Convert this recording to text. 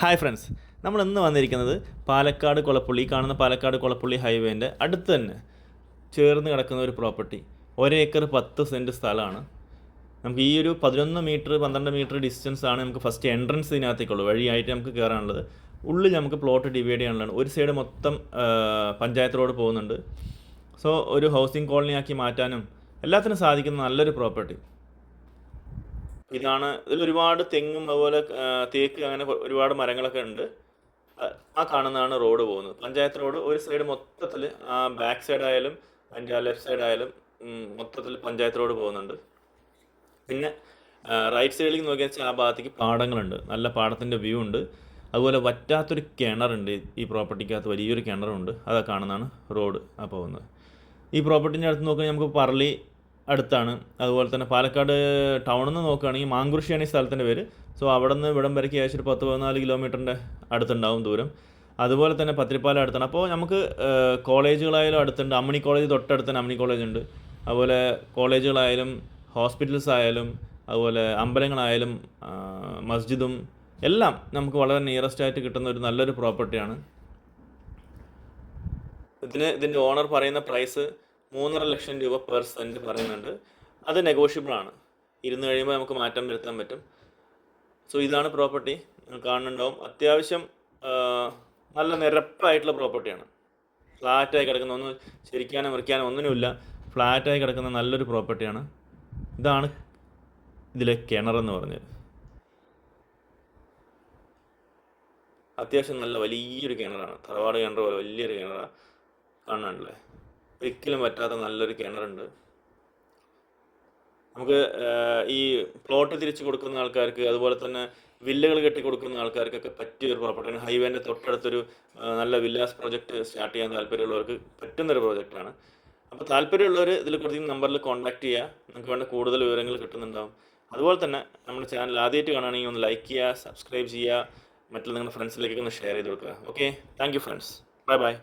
Hi friends നമ്മൾ ഇന്ന് വന്നിരിക്കുന്നത് പാലക്കാട് കൊളപ്പുള്ളി കാണുന്ന പാലക്കാട് കൊളപ്പുള്ളി ഹൈവേന്റെ അടുത്ത് തന്നെ ചേർന്ന് കിടക്കുന്ന ഒരു പ്രോപ്പർട്ടി. ഒരേക്കർ പത്ത് സെന്റ് സ്ഥലമാണ്. നമുക്ക് ഈ ഒരു പതിനൊന്ന് മീറ്റർ പന്ത്രണ്ട് മീറ്റർ ഡിസ്റ്റൻസ് ആണ് നമുക്ക് ഫസ്റ്റ് എൻട്രൻസ് ഇതിനകത്തേക്കുള്ളൂ. വഴിയായിട്ട് നമുക്ക് കയറാനുള്ളത്. ഉള്ളിൽ നമുക്ക് പ്ലോട്ട് ഡിവൈഡ് ചെയ്യാനുള്ളതാണ്. ഒരു സൈഡ് മൊത്തം പഞ്ചായത്ത് റോഡ് പോകുന്നുണ്ട്. സോ ഒരു ഹൗസിംഗ് കോളനി ആക്കി മാറ്റാനും എല്ലാത്തിനും സാധിക്കുന്ന നല്ലൊരു പ്രോപ്പർട്ടി ഇതാണ് ഇതിൽ ഒരുപാട് തെങ്ങും അതുപോലെ ആ, തേക്ക് അങ്ങനെ ഒരുപാട് മരങ്ങളൊക്കെ ഉണ്ട്. ആ- ആ കാണുന്നതാണ് റോഡ് പോകുന്നത്. പഞ്ചായത്ത് റോഡ് ഒരു സൈഡ് മൊത്തത്തിൽ ആ ബാക്ക് സൈഡ് ആയാലും അതിന്റെ ലെഫ്റ്റ് സൈഡ് ആയാലും മൊത്തത്തിൽ പഞ്ചായത്ത് റോഡ് പോകുന്നുണ്ട്. പിന്നെ റൈറ്റ് സൈഡിലേക്ക് നോക്കിയാൽ വെച്ചാൽ ആ ഭാഗത്തേക്ക് പാടങ്ങളുണ്ട്. നല്ല പാടത്തിന്റെ വ്യൂ ഉണ്ട്. അതുപോലെ വറ്റാത്തൊരു കിണറുണ്ട്. ഈ പ്രോപ്പർട്ടിക്കകത്ത് വലിയൊരു കിണറുണ്ട്. അതൊക്കെ കാണുന്നതാണ് റോഡ് ആ പോകുന്നത്. ഈ പ്രോപ്പർട്ടിന്റെ അടുത്ത് നോക്കുകയാണെങ്കിൽ നമുക്ക് പറളി അടുത്താണ്. അതുപോലെ തന്നെ പാലക്കാട് ടൗണിൽ നിന്ന് നോക്കുകയാണെങ്കിൽ മാങ്കുറിശ്ശിയാണ് ഈ സ്ഥലത്തിന്റെ പേര്. സോ അവിടെ നിന്ന് ഇവിടം വരയ്ക്ക് ഏകദേശം ഒരു പത്ത് പതിനാല് കിലോമീറ്ററിന്റെ അടുത്തുണ്ടാവും ദൂരം. അതുപോലെ തന്നെ പത്തിരിപ്പാലം അടുത്താണ്. അപ്പോൾ നമുക്ക് കോളേജുകളായാലും അടുത്തുണ്ട്. അമ്മണി കോളേജ് തൊട്ടടുത്ത് തന്നെ അമ്മണി കോളേജ് ഉണ്ട്. അതുപോലെ കോളേജുകളായാലും ഹോസ്പിറ്റൽസ് ആയാലും അതുപോലെ അമ്പലങ്ങളായാലും മസ്ജിദും എല്ലാം നമുക്ക് വളരെ നിയറസ്റ്റ് ആയിട്ട് കിട്ടുന്ന ഒരു നല്ലൊരു പ്രോപ്പർട്ടിയാണ് ഇതിന് ഇതിന്റെ ഓണർ പറയുന്ന പ്രൈസ് മൂന്നര ലക്ഷം രൂപ പെർ സെന്റ് പറയുന്നുണ്ട്. അത് നെഗോഷ്യബിൾ ആണ്. ഇരുന്ന് കഴിയുമ്പോൾ നമുക്ക് മാറ്റം വരുത്താൻ പറ്റും. സോ ഇതാണ് പ്രോപ്പർട്ടി നിങ്ങൾ കാണുന്നുണ്ടാവും. അത്യാവശ്യം നല്ല നിരപ്പായിട്ടുള്ള പ്രോപ്പർട്ടിയാണ് ഫ്ലാറ്റായി കിടക്കുന്ന ഒന്നും ശരിക്കാനോ മുറിക്കാനോ ഒന്നിനുമില്ല. ഫ്ലാറ്റായി കിടക്കുന്ന നല്ലൊരു പ്രോപ്പർട്ടിയാണ് ഇതാണ് ഇതിലെ കിണറെന്ന് പറഞ്ഞത്. അത്യാവശ്യം നല്ല വലിയൊരു കിണറാണ്. തറവാട് കിണർ പോലെ വലിയൊരു കിണറാണ് കാണാനല്ലേ ഒരിക്കലും പറ്റാത്ത നല്ലൊരു കിണറുണ്ട്. നമുക്ക് ഈ പ്ലോട്ട് തിരിച്ചു കൊടുക്കുന്ന ആൾക്കാർക്ക് അതുപോലെ തന്നെ വില്ലകൾ കെട്ടി കൊടുക്കുന്ന ആൾക്കാർക്കൊക്കെ പറ്റിയ ഒരു പ്രോപ്പർട്ടിയാണ് ഹൈവേന്റെ തൊട്ടടുത്തൊരു നല്ല വില്ലാസ് പ്രൊജക്ട് സ്റ്റാർട്ട് ചെയ്യാൻ താല്പര്യമുള്ളവർക്ക് പറ്റുന്നൊരു പ്രോജക്റ്റാണ് അപ്പോൾ താല്പര്യമുള്ളവർ ഇതിൽ കൊടുത്ത നമ്പറിൽ കോൺടാക്ട് ചെയ്യുക നിങ്ങൾക്ക് വേണ്ട കൂടുതൽ വിവരങ്ങൾ കിട്ടുന്നുണ്ടാവും. അതുപോലെ തന്നെ നമ്മുടെ ചാനൽ ആദ്യമായിട്ട് കാണുകയാണെങ്കിൽ ഒന്ന് ലൈക്ക് ചെയ്യുക സബ്സ്ക്രൈബ് ചെയ്യുക മറ്റുള്ള നിങ്ങളുടെ ഫ്രണ്ട്സിലേക്കൊക്കെ ഒന്ന് ഷെയർ ചെയ്ത് കൊടുക്കുക. Okay thank friends bye bye